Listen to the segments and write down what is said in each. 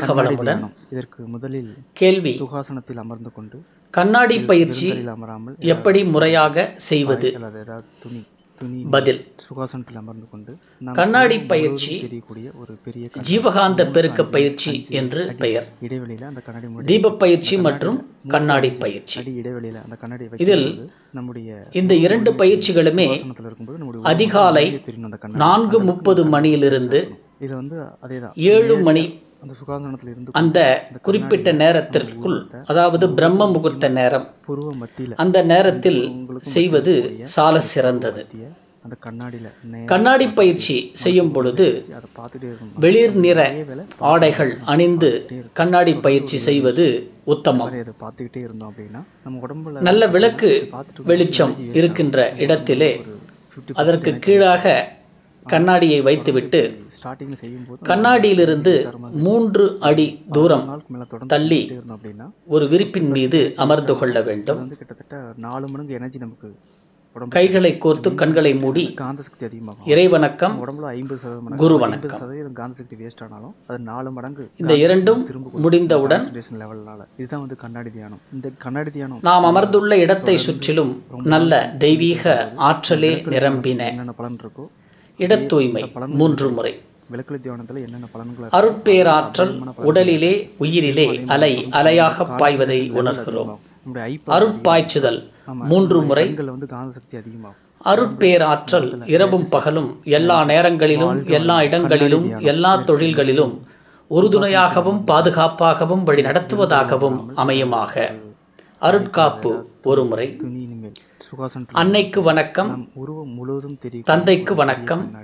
தியானம். இதற்கு முதலில் கேள்வி. சுகாசனத்தில் அமர்ந்து கொண்டு கண்ணாடி பயிற்சி எப்படி முறையாக செய்வது? பதில். சுகாசனத்தில் அமர்ந்து கொண்டு கண்ணாடி பயிற்சி ஒரு பெரிய. ஜீவகாந்த பெருக்க பயிற்சி என்று பெயர். இடைவெளியில அந்த கண்ணாடி தீப பயிற்சி மற்றும் கண்ணாடி பயிற்சி. இடைவெளியில அந்த கண்ணாடி இதில் நம்முடைய இந்த இரண்டு பயிற்சிகளுமே அதிகாலை நான்கு முப்பது மணியிலிருந்து இது வந்து அதேதான். ஏழு மணி அந்த சுகாசனத்தில் இருந்து அந்த குறிப்பிட்ட நேரத்திற்குள் அதாவது பிரம்ம முகூர்த்த நேரம் அந்த நேரத்தில் செய்வது சால சிறந்தது. கண்ணாடி பயிற்சி செய்யும் பொழுது வெளிர் நிற ஆடைகள் அணிந்து கண்ணாடி பயிற்சி செய்வது உத்தமம். நல்ல விளக்கு வெளிச்சம் இருக்கின்ற இடத்திலே அதற்கு கீழாக கண்ணாடியை வைத்துவிட்டு செய்யும் போது கண்ணாடியிலிருந்து மூன்று அடி தூரம் தள்ளி இருந்தோம் அப்படின்னா ஒரு விரிப்பின் மீது அமர்ந்து கொள்ள வேண்டும். வந்து கிட்டத்தட்ட நாலு மடங்கு எனர்ஜி நமக்கு கைகளை கோர்த்து கண்களை மூடி காந்த சக்தி அதிகமாகும் இறைவணக்கம் உடம்புல ஐம்பது சதவீதம் குரு வணக்கம் சதவீதம் காந்த சக்தி வேஸ்ட் ஆனாலும் அது நாலு மடங்கு இந்த இரண்டும் திரும்ப முடிந்தவுடன் லெவல்னால இதுதான் வந்து கண்ணாடி தியானம் இந்த கண்ணாடி தியானம் நாம் அமர்ந்துள்ள இடத்தை சுற்றிலும் நல்ல தெய்வீக ஆற்றலே நிரம்பின. என்னென்ன பலன் இருக்கோ இடத் தூய்மை மூன்று முறை. அருட்பேராற்றல் உடலிலே உயிரிலே அலை அலையாக பாய்வதை உணர்கிறோம். அருட்பாய்ச்சுதல் மூன்று முறை. அருட்பேராற்றல் இரவும் பகலும் எல்லா நேரங்களிலும் எல்லா இடங்களிலும் எல்லா தொழில்களிலும் உறுதுணையாகவும் பாதுகாப்பாகவும் வழி நடத்துவதாகவும் அமையுமாக. அருட்காப்பு ஒருமுறை. அன்னைக்கு வணக்கம். உருவம் முழுவதும் தந்தைக்கு வணக்கம்.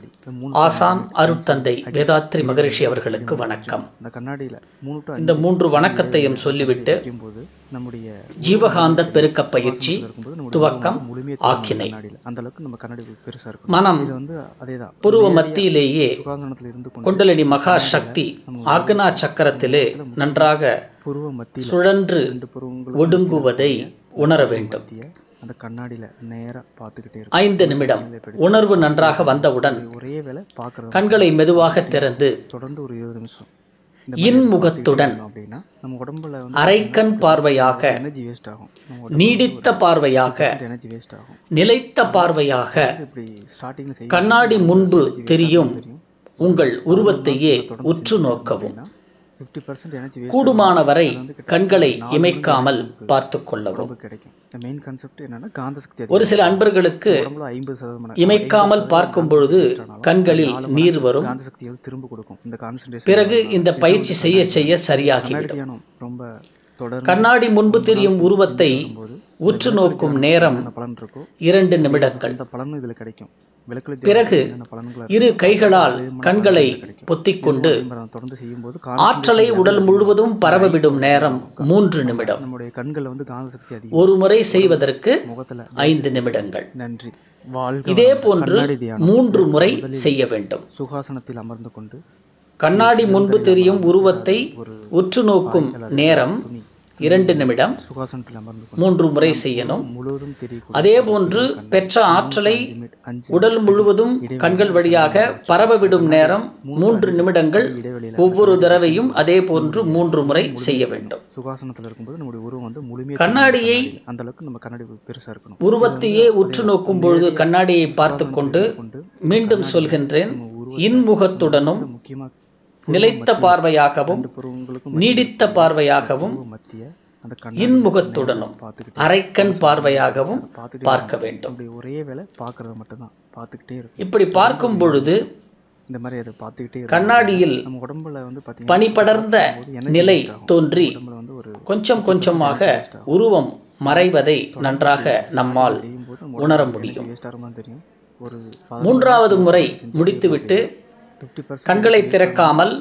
ஆசான் அருட்தந்தை வேதாத்ரி மகரிஷி அவர்களுக்கு வணக்கம். இந்த மூன்று வணக்கத்தையும் சொல்லிவிட்டு நம்முடைய ஜீவகாந்த பெருக்க பயிற்சி துவக்கம். ஆக்கினை. அந்த அளவுக்கு நம்ம கண்ணாடி பெருசா இருக்கும். மனம் இது வந்து அதேதான். புருவ மத்தியிலேயே இருந்து குண்டலினி மகா சக்தி ஆக்னா சக்கரத்திலே நன்றாக புருவ மத்தியில சுழன்று ஒடுங்குவதை உணர வேண்டும். அந்த கண்ணாடியில நேரா பார்த்துக்கிட்டே ஐந்து நிமிடம் உணர்வு நன்றாக வந்தவுடன் ஒரே வேளை பாக்குறது கண்களை மெதுவாக திறந்து தொடர்ந்து ஒரு இருபது நிமிஷம். இன்முகத்துடன் அரைக்கண் பார்வையாக எனர்ஜி வேஸ்ட் ஆகும். நம்ம நீடித்த பார்வையாக எனர்ஜி வேஸ்ட் ஆகும். நிலைத்த பார்வையாக கண்ணாடி முன்பு தெரியும். உங்கள் உருவத்தையே உற்று நோக்கவும். கூடுமான வரை கண்களை இமைக்காமல் பார்த்து கொள்ளவும். ஒரு சில அன்பர்களுக்கு இமைக்காமல் பார்க்கும் பொழுது கண்களில் நீர் வரும். பிறகு இந்த பயிற்சி செய்ய செய்ய சரியாகிவிடும். கண்ணாடி முன்பு தெரியும் உருவத்தை உற்று நோக்கும் நேரம் இரண்டு நிமிடங்கள். பிறகு இரு கைகளால் கண்களை பொத்திக்கொண்டு ஆற்றலை உடல் முழுவதும் பரவவிடும் நேரம் மூன்று நிமிடம். ஒரு முறை செய்வதற்கு ஐந்து நிமிடங்கள். நன்றி. இதே. போன்று மூன்று முறை செய்ய வேண்டும். சுகாசனத்தில் அமர்ந்து கொண்டு கண்ணாடி முன்பு தெரியும் உருவத்தை உற்று நோக்கும் நேரம் இரண்டு நிமிடம் மூன்று முறை செய்யணும். அதே போன்று பெற்ற ஆற்றலை உடல் முழுவதும் கண்கள் வழியாக பரவவிடும் நேரம் மூன்று நிமிடங்கள் ஒவ்வொரு தடவையும் அதே போன்று மூன்று முறை செய்ய வேண்டும். சுகாசனத்தில் இருக்கும்போது நம்முடைய உருவம் வந்து முழுமையாக கண்ணாடியை அந்த அளவுக்கு நம்ம கண்ணாடி பெருசா இருக்கணும் உருவத்தையே உற்று நோக்கும் பொழுது கண்ணாடியை பார்த்து கொண்டு மீண்டும் சொல்கின்றேன் இன்முகத்துடனும் முக்கியமா நிலைத்த பார்வையாகவும் நீடித்த பார்வையாகவும் இன்முகத்துடனும் அரைக்கண் பார்வையாகவும் பார்க்க வேண்டும். ஒரே வேளை பார்க்கறது மட்டும்தான். பார்த்துக்கிட்டே இருக்கும். இப்படி பார்க்கும் பொழுது இந்த மாதிரி அதை பார்த்துக்கிட்டே கண்ணாடியில் நம்ம உடம்புல வந்து பாத்தீங்கன்னா பனி படர்ந்த நிலை தோன்றி கொஞ்சம் கொஞ்சமாக உருவம் மறைவதை நன்றாக நம்மால் உணர முடியும். மூன்றாவது முறை முடித்துவிட்டு கண்களை திறக்காமல்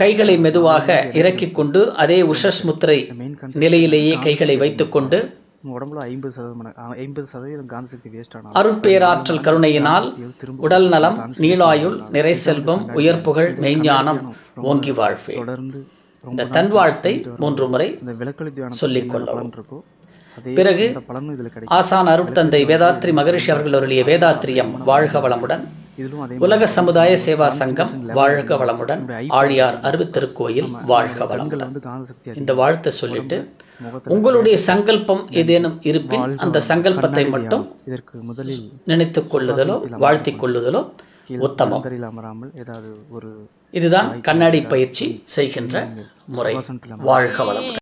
கைகளை மெதுவாக இறக்கிக் கொண்டு அதே உஷஸ் முத்திரை நிலையிலேயே கைகளை வைத்துக்கொண்டு உடம்புல ஐம்பது சதவீதம் ஐம்பது சதவீதம் காந்த சக்தி வேஸ்ட் ஆனால் அருட்பேராற்றல் கருணையினால் உடல் நலம் நீளாயுள் நிறை செல்வம் உயர் புகழ் மெய்ஞானம் ஓங்கி வாழ்வே. தொடர்ந்து இந்த தன் வாழ்த்தை மூன்று முறை இந்த விளக்கொளி தியானம் சொல்லிக் அதே பிறகு ஆசான் அருட்தந்தை வேதாத்ரி மகரிஷி அவர்கள் அருளிய வேதாத்திரியம் வாழ்க வளமுடன். உலக சமுதாய சேவா சங்கம் வாழ்க வளமுடன் ஆழியார் அருவித்திருக்கோயில் வாழ்க வளமுடன். இந்த வாழ்த்தை சொல்லிட்டு உங்களுடைய சங்கல்பம் ஏதேனும் இருப்பின் அந்த சங்கல்பத்தை மட்டும் இதற்கு முதலில் நினைத்துக் கொள்ளுதலோ வாழ்த்திக் கொள்ளுதலோ உத்தமம். இதுதான் கண்ணாடி பயிற்சி செய்கின்ற முறை. வாழ்க வளமுடன்.